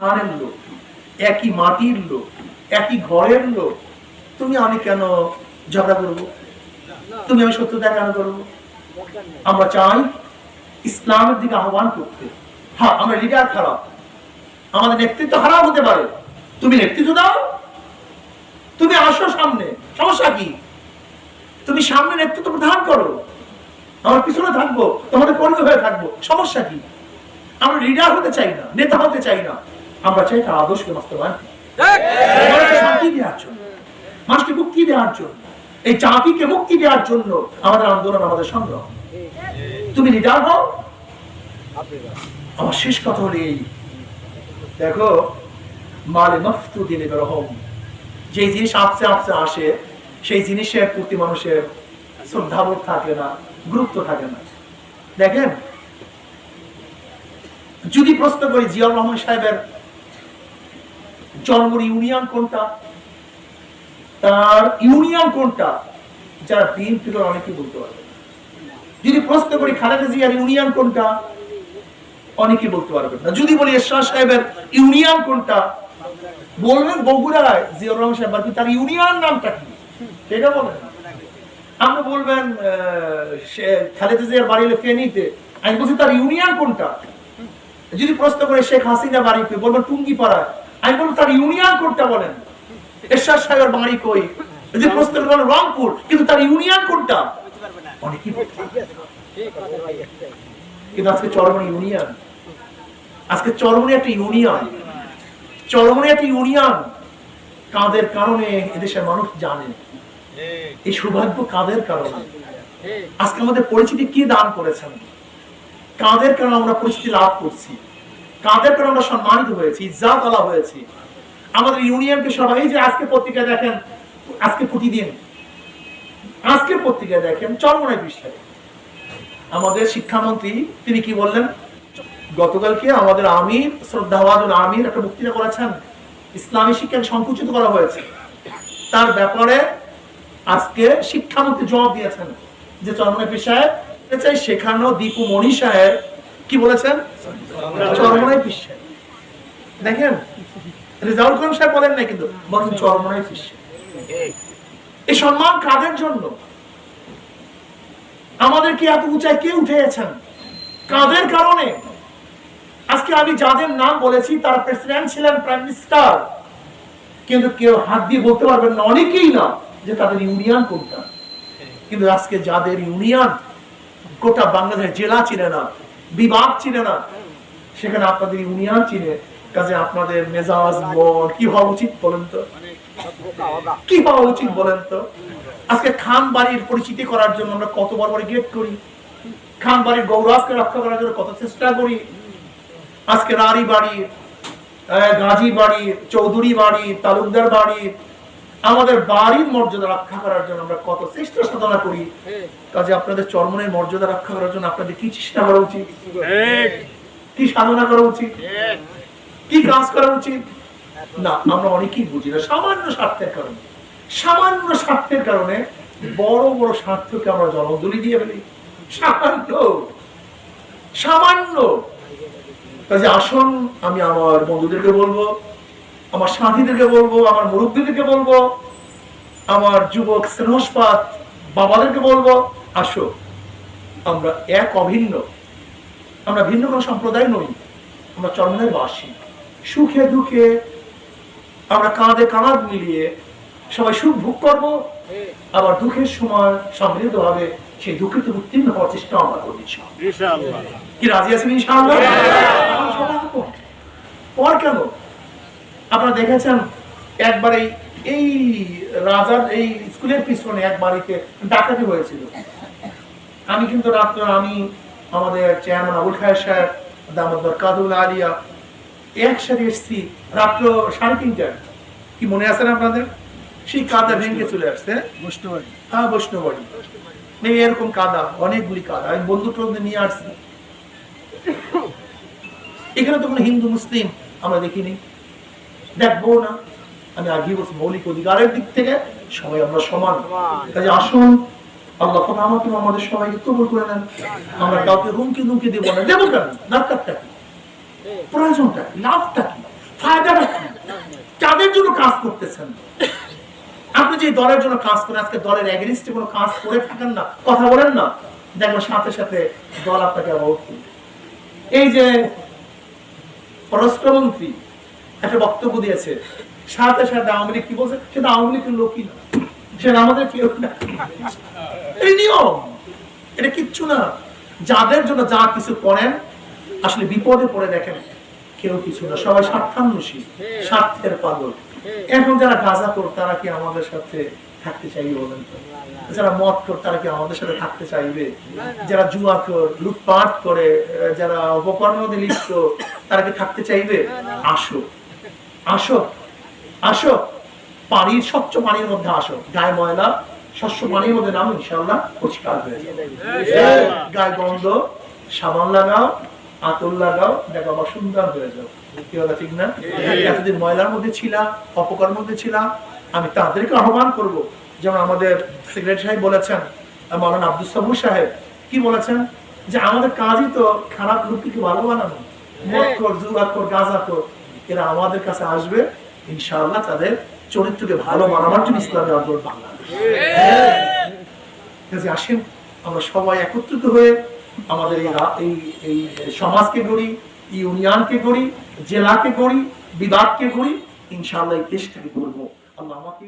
স্থানের লোক, একই মাটির লোক, একই ঘরের লোক। তুমি আমি কেন ঝগড়া করব? তুমি আমি সত্যতা কেন করব? আমরা চাই ইসলামের দিকে আহ্বান করতে। হ্যাঁ আমরা লিডার খারাপ। আমাদের নেতৃত্ব খারাপ হতে পারে। তুমি নেতৃত্ব দাও। তুমি আসো সামনে। সমস্যা কি? তুমি সামনে নেতৃত্ব প্রদান করো। আমার পিছনে থাকব, তোমাদের কর্মী হয়ে থাকব। সমস্যা কি? আমরা লিডার হতে চাই না, নেতা হতে চাই না। আমরা চাই তার আদর্শকে বাস্তবায়ন শান্তি দেওয়ার জন্য মানুষকে মুক্তি দেওয়ার জন্য এই জাতিকে মুক্তি দেওয়ার জন্য আমাদের আন্দোলন আমাদের সংগ্রাম। তুমি লিডার হও। আমার শেষ কথা হলো এই। দেখো মালে মফতু দিলে রহম যে জিনিস আপসে আপসে আসে সেই জিনিসের প্রতি মানুষের শ্রদ্ধাবোধ থাকে না গুরুত্ব থাকে না। দেখেন যদি প্রশ্ন করি জিয়াউর রহমান সাহেবের জন্ম ইউনিয়ন কোনটা? তার ইউনিয়ন কোনটা? যারা বিএনপি করে অনেকে বলতে পারবে যদি প্রশ্ন করি, খালেদা জিয়ার ইউনিয়ন কোনটা? অনেকে বলতে পারবেন না। যদি বলি এরশাদ সাহেবের ইউনিয়ন কোনটা? বলবেন বগুড়ায়, জিয়াউর রহমান সাহেব, বাকি তার ইউনিয়ন নামটা কি? সেটা বলেন। আপনি বলবেন খালেদা জিয়ার বাড়ি হলো ফেনীতে। আমি বলছি তার ইউনিয়ন কোনটা? যদি প্রশ্ন করে, শেখ হাসিনা বাড়িতে বলবেন টুঙ্গি পাড়ায় আমি তার ইউনিয়ন বলেন। এরশাদ সাহেবের বাড়ি কই? প্রশ্ন করে বলেন রংপুর, কিন্তু তার ইউনিয়ন কোনটা অনেকেই বলতে পারবে না। কিন্তু আজকে চরমনি ইউনিয়ন। আজকে চরমনি একটা ইউনিয়ন। চরমনি একটা ইউনিয়ন। কাদের কারণে এদেশের মানুষ জানে? এই সৌভাগ্য কাদের কারণে? আজকে আমাদের পরিচিতি কি দান করেছেন? কাদের কারণে আমরা পরিচিতি লাভ করছি? কাদের কারণে আমরা সম্মানিত হয়েছি, ইজ্জাত আলা হয়েছি। আমাদের ইউনিয়নকে সবাই যে আজকে পত্রিকা দেখেন, আজকে প্রতিদিন, আজকে পত্রিকা দেখেন, চরমনায় বিশ্বে আমাদের শিক্ষামন্ত্রী, তিনি কি বললেন? গতকালকে আমাদের আমির শ্রদ্ধাভাজন আমির একটা বক্তৃতা করেছেন, ইসলামী শিক্ষাকে সংকুচিত করা হয়েছে। তার ব্যাপারে আজকে শিক্ষামন্ত্রী জবাব দিয়েছেন যে চরমনায় পেশায় চাই শেখানো দীপু মণি সাহেব কি বলেছেন? চরমনায় পেশায় দেখেন, রেজাউল করিম সাহেব বলেন না কিন্তু বলেন চরমনায় পেশায় এই সম্মান কাদের জন্য? আমাদেরকে এত উঁচায় কে উঠেছেন কাদের কারণে? আজকে আমি যাদের নাম বলেছি, তারা প্রেসিডেন্ট ছিলেন, প্রাইম মিনিস্টার। কিন্তু কেউ হাত দিয়ে বলতে পারবেন না, অনেকেই না, যে তাদের ইউনিয়ন কোনটা। কিন্তু আজকে যাদের ইউনিয়ন, গোটা বাংলাদেশ জেলা চিনে না বিভাগ চিনে না। সেখানে আপনাদের ইউনিয়ন চিনে। কাজে আপনাদের মেজাজ, মন, কি হওয়া উচিত বলেন তো? কি হওয়া উচিত বলেন তো? আজকে খান বাড়ির পরিচিতি করার জন্য আমরা কত বড় গেট করি। খান বাড়ির গৌরবকে রক্ষা করার জন্য কত চেষ্টা করি। আজকে রানী বাড়ি গাজী বাড়ি, চৌধুরী বাড়ি, তালুকদার বাড়ি আমাদের বাড়ির মর্যাদা রক্ষা করার জন্য আমরা কত চেষ্টা সাধনা করি। কাজে আপনাদের চরমনের মর্যাদা রক্ষা করার জন্য আপনাদের কি চেষ্টা করা উচিত? কি সাধনা করা উচিত? কি কাজ করা উচিত? না আমরা অনেকেই বুঝি না সামান্য স্বার্থের কারণে। সামান্য স্বার্থের কারণে বড় বড় স্বার্থকে আমরা জলদলি দিয়ে ফেলি। সামান্য। সামান্য। কাজে আসুন আমি আমার বন্ধুদেরকে বলব আমার সাথীদেরকে বলব আমার মুরব্বীদেরকে বলব আমার যুবক স্নেহস্পাত বাবাদেরকে বলব আসো। আমরা এক অভিন্ন। আমরা ভিন্ন কোনো সম্প্রদায় নই। আমরা চরমনের বাসী। সুখে দুঃখে আমরা কাঁধে কাঁধ মিলিয়ে সবাই সুখ ভোগ করব। আবার দুঃখের সময় সম্মিলিত ভাবে সেই দুঃখের থেকে উত্তীর্ণ হওয়ার চেষ্টা আমরা করছি কি রাজি আছেন ইনশাআল্লাহ? তো পর কেন? আপনারা দেখেছেন একবারে এই রাজার এই স্কুলের পিছনে এক বাড়িতে ডাকাতি হয়েছিল। আমি কিন্তু রাত্র আমি আমাদের চেয়ারম্যান আবুল খায়ের সাহেব দামোদর কাদুল আলিয়া একসাথে এসছি রাত্র সাড়ে তিনটায়। কি মনে আছে না আপনাদের? সেই কাদা ভেঙে চলে আসছে। হ্যাঁ বৈষ্ণবাড়ি এই এরকম কাদা অনেকগুলি কাদা। আমি বন্ধু টন্ধু নিয়ে আসছি। এখানে তো কোনো হিন্দু মুসলিম আমরা দেখিনি। দেখব না। আমি আগে বলছি, মৌলিক অধিকারের দিক থেকে সবাই আমরা সমান। কাজে আসুন, আল্লাহ আমাকে আমাদের সবাইকে করে আমরা কাউকে দেবো না। দেবো কেন? দরকারটা কি? প্রয়োজনটা কি? লাভটা কি? ফায়দাটা কি? কাদের জন্য কাজ করতেছেন। আপনি যে দলের জন্য কাজ করেন, আজকে দলের এগেনিস্টে কোনো কাজ করে থাকেন না, কথা বলেন না। দেখবেন সাথে সাথে দল আপনাকে করবে। এই যে পররাষ্ট্রমন্ত্রী একটা বক্তব্য দিয়েছে। সাথে সাথে আওয়ামী কি বলছে? সেটা আওয়ামী লীগের লোকই না। সেটা আমাদের কেউ না। নিয়ম। এটা কিচ্ছু না। যাদের জন্য যা কিছু করেন, আসলে বিপদে পড়ে দেখেন কেউ কিছু না। সবাই স্বার্থান্বেষী, স্বার্থের পাগল। এখন যারা গাঁজা কর তারা কি আমাদের সাথে থাকতে চাইবে বলেন? যারা মদ কর তারা কি আমাদের সাথে থাকতে চাইবে? যারা জুয়া কর লুটপাট করে যারা অপকর্মতে লিপ্ত, তারা কি থাকতে চাইবে? আসো আসো আসো। পানির স্বচ্ছ পানির মধ্যে আসো। গায়ে ময়লা শস্য পানির মধ্যে নামো ইনশাল্লাহ পরিষ্কার হয়ে যাবে। গায়ে গন্ধ সাবান লাগাও আতর লাগাও দেখো আবার সুন্দর হয়ে যাও কি ঠিক না? এতদিন ময়লার মধ্যে ছিলাম অপকার মধ্যে ছিলাম আমি তাদেরকে আহ্বান করব। যেমন আমাদের সেক্রেটারি সাহেব বলেছেন আহ, আব্দুল সাবুর সাহেব কি বলেছেন? যে আমাদের কাজই তো খারাপ লোককে ভালো বানানো। মদ কর জুয়া কর গাঁজা কর। এরা আমাদের কাছে আসবে, ইনশাআল্লাহ তাদের চরিত্রকে ভালো বানাবার জন্য ইসলামের আন্দোলন বাংলাদেশ। আসেন, আমরা সবাই একত্রিত হয়ে আমাদের এই এই সমাজকে গড়ি, ইউনিয়নকে গড়ি, জেলাকে গড়ি, বিভাগকে গড়ি, ইনশাআল্লাহ এই দেশটাকে গড়বো। আল্লাহ আমাকে